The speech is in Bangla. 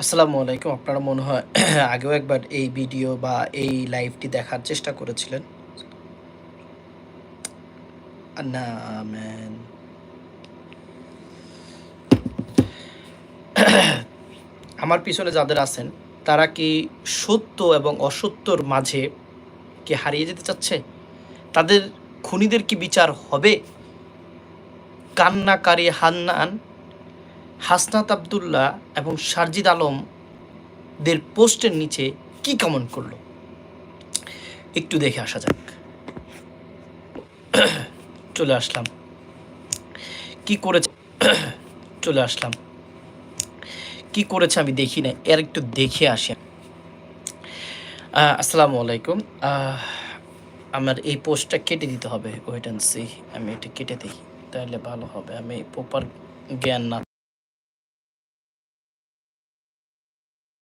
আসসালামু আলাইকুম। আপনারা মনে হয় আগেও একবার এই ভিডিও বা এই লাইভটি দেখার চেষ্টা করেছিলেন। না ম্যান আমার পিছনে যাদের আছেন, তারা কি সত্য এবং অসত্যর মাঝে কি হারিয়ে যেতে চাচ্ছে? তাদের খুনিদের কি বিচার হবে? কান্নাকারী হান্নান হাসনাত আবদুল্লাহ এবং সারজিদ আলম দের পোস্টের নিচে কি কমেন্ট করল? একটু দেখে আসা যাক। চলে আসলাম। কি করেছে? চলে আসলাম। কি করেছে আমি দেখি না এর একটু দেখে আসি। আসসালামু আলাইকুম। আহ, আমার এই পোস্টটা কেটে দিতে হবে। ওয়েট অ্যান্ড সি আমি এটা কেটে দিই তাহলে ভালো হবে। আমি প্রপার জ্ঞান না